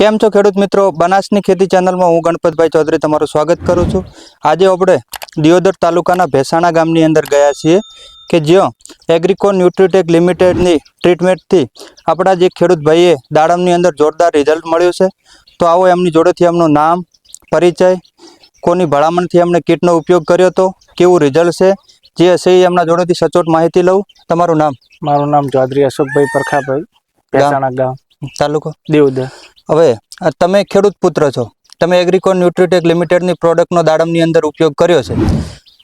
કેમ છો ખેડૂત મિત્રો? બનાસની ખેતી ચેનલમાં હું ગણપતભાઈ ચૌધરી તમારું સ્વાગત કરું છું. આજે આપણે દિયોદર તાલુકાના ભેસાણા ગામની અંદર ગયા છીએ કે જ્યાં એગ્રીકો ન્યુટ્રીટેક લિમિટેડની ટ્રીટમેન્ટથી આપણા જે ખેડૂત ભાઈએ દાડમની અંદર જોરદાર રિઝલ્ટ મળ્યું છે. તો આવો એમની જોડેથી એમનું નામ પરિચય કોની ભલામણથી એમણે કીટનો ઉપયોગ કર્યો હતો કેવું રિઝલ્ટ છે જે હશે એ એમના જોડેથી સચોટ માહિતી લઉં. તમારું નામ? મારું નામ ચૌધરી અશોકભાઈ પરખાભાઈ ભેસાણા ગામ. તાલુકો? દેવદર. હવે આ તમે ખેડૂત પુત્ર છો. તમે એગ્રીકોન ન્યુટ્રીટેક લિમિટેડની પ્રોડક્ટનો દાડમની અંદર ઉપયોગ કર્યો છે.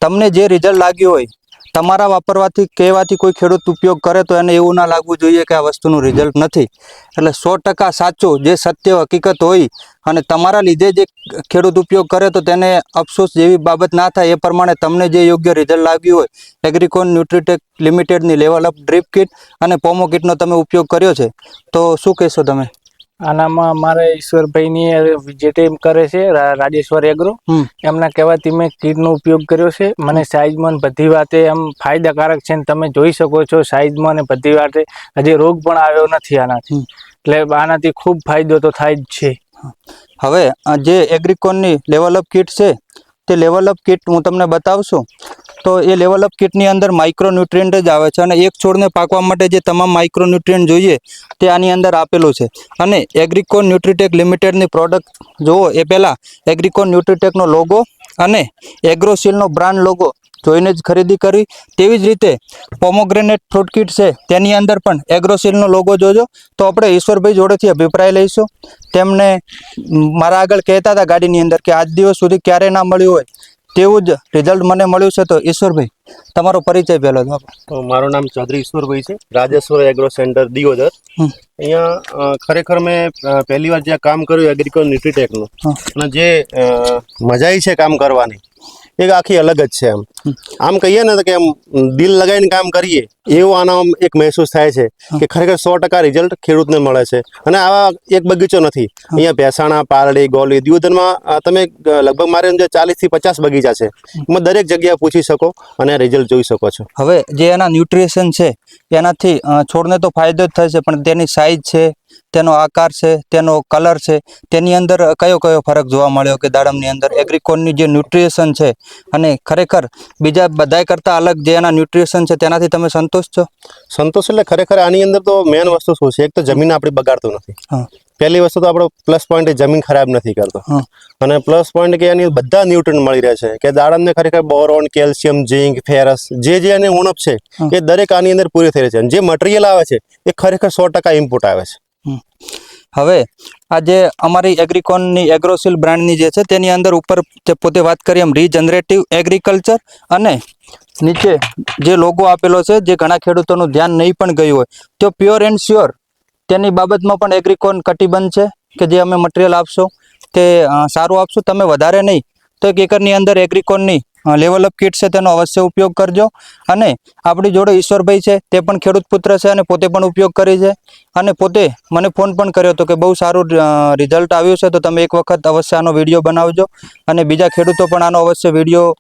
તમને જે રિઝલ્ટ લાગ્યું હોય તમારા વાપરવાથી, કહેવાથી કોઈ ખેડૂત ઉપયોગ કરે તો એને એવું ના લાગવું જોઈએ કે આ વસ્તુનું રિઝલ્ટ નથી. એટલે સો ટકા સાચું, જે સત્ય, હકીકત હોય અને તમારા લીધે જે ખેડૂત ઉપયોગ કરે તો તેને અફસોસ જેવી બાબત ના થાય. એ પ્રમાણે તમને જે યોગ્ય રિઝલ્ટ લાગ્યું હોય, એગ્રીકોન ન્યુટ્રીટેક લિમિટેડની લેવલ અપ ડ્રીપ કિટ અને પોમો કિટનો તમે ઉપયોગ કર્યો છે. તો શું કહેશો તમે? આનામાં મારે ઈશ્વરભાઈની જે ટીમ કરે છે રાજેશ્વર એગ્રો એમના કહેવાથી મેં કીટનો ઉપયોગ કર્યો છે. મને સાઈઝમાં બધી વાતે એમ ફાયદાકારક છે તમે જોઈ શકો છો સાઈઝમાં ને બધી વાતે. હજી રોગ પણ આવ્યો નથી આનાથી. એટલે આનાથી ખૂબ ફાયદો તો થાય જ છે. હવે જે એગ્રીકોનની લેવલ અપ કિટ છે તે લેવલ અપ કિટ હું તમને બતાવશું. તો એ લેવલ અપ કિટની અંદર માઇક્રોન્યુટ્રિયન્ટ જ આવે છે અને એક છોડને પાકવા માટે જે તમામ માઇક્રોન્યુટ્રિયન્ટ જોઈએ તે આની અંદર આપેલું છે. અને એગ્રિકોન ન્યુટ્રીટેક લિમિટેડની પ્રોડક્ટ જુઓ, એ પહેલાં એગ્રીકોન ન્યુટ્રીટેકનો લોગો અને એગ્રોસીલનો બ્રાન્ડ લોગો જોઈને જ ખરીદી કરી. તેવી જ રીતે પોમોગ્રેનેટ ફ્રૂટ કિટ છે, તેની અંદર પણ એગ્રોસીલનો લોગો જોજો. તો આપણે ઈશ્વરભાઈ જોડેથી અભિપ્રાય લઈશું. તેમને મારા આગળ કહેતા હતા ગાડીની અંદર કે આજ દિવસ સુધી ક્યારે ના મળ્યું હોય. તેવું જ રિઝલ્ટ મને મળ્યું છે તો ઈશ્વરભાઈ તમારો પરિચય પહેલો તો મારું નામ ચૌધરી ઈશ્વરભાઈ છે રાજેશ્વર એગ્રો સેન્ટર દિયોદર. અહીંયા ખરેખર મેં પહેલી વાર જ્યાં કામ કર્યું એગ્રિકલ ન્યુટ્રીટેકનું અને જે મજા આવી છે કામ કરવાની એક આખી અલગ જ છે એમ. આમ કહીએ ને તો કે એમ દિલ લગાવીને કામ કરીએ એવું આનો એક મહેસૂસ થાય છે કે ખરેખર સો ટકા રિઝલ્ટ ખેડૂતને મળે છે. અને આવા એક બગીચો નથી. અહીંયા ભેસાણા પારડી ગોલી દિયોદરમાં તમે લગભગ મારે જે ચાલીસથી પચાસ બગીચા છે. એમાં દરેક જગ્યાએ પૂછી શકો અને રિઝલ્ટ જોઈ શકો છો. હવે જે એના ન્યુટ્રિશન છે એનાથી છોડને તો ફાયદો જ થશે પણ તેની સાઇઝ છે તેનો આકાર છે તેનો કલર છે તેની અંદર કયો કયો ફરક જોવા મળ્યો કે દાડમની અંદર એગ્રીકોનની જે ન્યુટ્રિશન છે અને ખરેખર બીજા બધાય કરતાં અલગ જે એના ન્યુટ્રિશન છે તેનાથી તમે સંતોષ છો? સંતોષ એટલે ખરેખર આની અંદર તો મેન વસ્તુ શું છે? એક તો જમીન આપણી બગાડતું નથી. પહેલી વસ્તુ તો આપણો પ્લસ પોઈન્ટ એ જમીન ખરાબ નથી કરતો. અને પ્લસ પોઈન્ટ કે એની બધા ન્યુટ્રન મળી રહે છે કે દાડમને ખરેખર બોરોન કેલ્શિયમ ઝીંક ફેરસ જે જે એની ઉણપ છે. એ દરેક આની અંદર પૂરી થઈ રહી છે. અને જે મટીરિયલ આવે છે એ ખરેખર સો ટકા ઇમ્પોર્ટ આવે છે. હવે, આ જે અમારી એગ્રીકોનની એગ્રોસિલ બ્રાન્ડની જે છે, તેની અંદર ઉપર પોતે વાત કરીએ એમ રીજનરેટિવ એગ્રીકલ્ચર અને નીચે જે લોગો આપેલો છે, જે ઘણા ખેડૂતોનું ધ્યાન નહીં પણ ગયું હોય, તો પ્યોર એન્ડ શ્યોર તેની બાબતમાં પણ એગ્રીકોન કટિબંધ છે કે જે અમે મટીરિયલ આપશો, તે સારું આપશું, તમે વધારે નહીં, તો એક એકરની અંદર એગ્રીકોનની લેવલ અપ કિટ છે, તેનો અવશ્ય ઉપયોગ કરજો. અને આપણી જોડે ઈશ્વરભાઈ છે, તે પણ ખેડૂત પુત્ર છે અને પોતે પણ ઉપયોગ કરી છે. અને પોતે મને ફોન પણ કર્યો હતો કે બહુ સારું રિઝલ્ટ આવ્યું છે, તો તમે એક વખત અવશ્ય આનો વીડિયો બનાવજો. અને બીજા ખેડૂતો પણ આનો અવશ્ય વીડિયો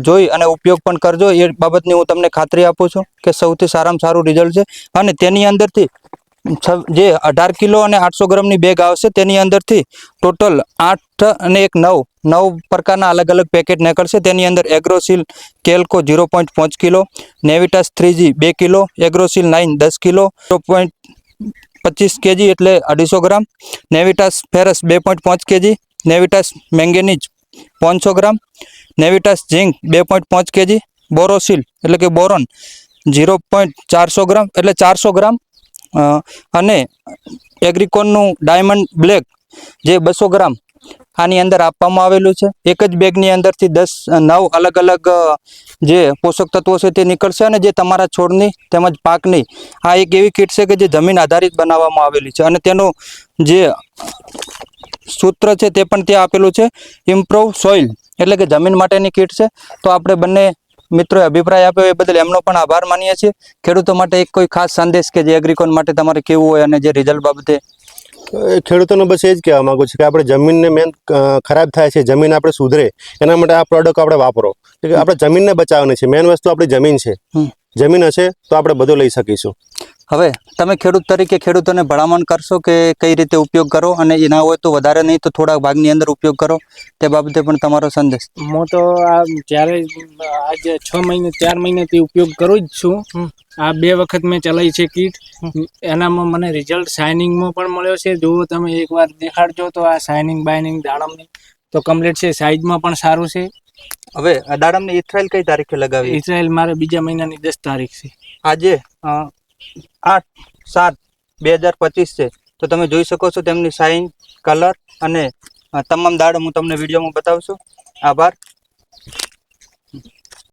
જોઈ અને ઉપયોગ પણ કરજો. એ બાબતની હું તમને ખાતરી આપું છું કે સૌથી સારામાં સારું રિઝલ્ટ છે. અને તેની અંદરથી જે અઢાર કિલો અને આઠસો ગ્રામની બેગ આવશે, તેની અંદરથી ટોટલ આઠ અને એક નવ નવ પ્રકારના અલગ અલગ પેકેટ નીકળશે. તેની અંદર એગ્રોસીલ કેલ્કો ઝીરો પોઈન્ટ પાંચ કિલો નેવિટાસ થ્રી જી બે કિલો એગ્રોસીલ નાઇન દસ કિલો ઝીરો પોઈન્ટ પચીસ કેજી એટલે અઢીસો ગ્રામ નેવિટાસ ફેરસ બે પોઈન્ટ પાંચ કેજી નેવિટાસ મેંગેનીઝ પાંચસો ગ્રામ નેવિટાસ ઝીંક બે પોઈન્ટ પાંચ કેજી બોરોસિલ એટલે કે બોરોન ઝીરો પોઈન્ટ ચારસો ગ્રામ એટલે ચારસો ગ્રામ અને એગ્રીકોનનું ડાયમંડ બ્લેક જે બસો ગ્રામ આની અંદર આપવામાં આવેલું છે. એક જ બેગની અંદરથી દસ, નવ અલગ અલગ જે પોષક તત્વો છે તે નીકળશે અને જે તમારા છોડની તેમજ પાકની આ એક એવી કીટ છે કે જે જમીન આધારિત બનાવવામાં આવેલી છે. અને તેનું જે સૂત્ર છે તે પણ ત્યાં આપેલું છે. ઇમ્પ્રુવ સોઇલ એટલે કે જમીન માટેની કીટ છે. તો આપણે બંને મિત્રોએ અભિપ્રાય આપ્યો એ બદલ એમનો પણ આભાર માનીએ છીએ. ખેડૂતો માટે એક કોઈ ખાસ સંદેશ કે જે એગ્રીકોન માટે તમારે કેવું હોય અને જે રિઝલ્ટ બાબતે? ખેડૂતોને બસ એ જ કહેવા માંગુ છું કે આપણે જમીનને મેન ખરાબ થાય છે જમીન આપણે સુધરે એના માટે આ પ્રોડક્ટ આપણે વાપરો. આપણે જમીનને બચાવવાની છે મેન વસ્તુ આપણી જમીન છે. જમીન હશે તો આપણે બધું લઈ શકીશું. હવે તમે ખેડૂત તરીકે ખેડૂતોને ભલામણ કરશો કે કઈ રીતે ઉપયોગ કરો અને એ ના હોય તો વધારે નહીં તો થોડા ભાગની અંદર ઉપયોગ કરો તે બાબતે પણ તમારો સંદેશ. હું તો આ જ્યારે આજે છ મહિને ચાર મહિનાથી ઉપયોગ કરું જ છું. આ બે વખત મેં ચલાવી છે કીટ. એનામાં મને રિઝલ્ટ શાઇનિંગમાં પણ મળ્યો છે. જુઓ તમે એકવાર દેખાડજો તો આ શાઇનિંગ બાઇનિંગ દાડમની તો કમ્પ્લીટ છે. સાઇઝમાં પણ સારું છે. હવે આ દાડમની ઇથરાઇલ કઈ તારીખે લગાવી ઇઝરાયલ મારે બીજા મહિનાની દસ તારીખ છે. આજે? આઠ, સાત, બે હજાર પચીસ છે. તો તમે જોઈ શકો છો તેમની સાઇન કલર અને તમામ દાડ હું તમને વિડીયોમાં બતાવશું આભાર.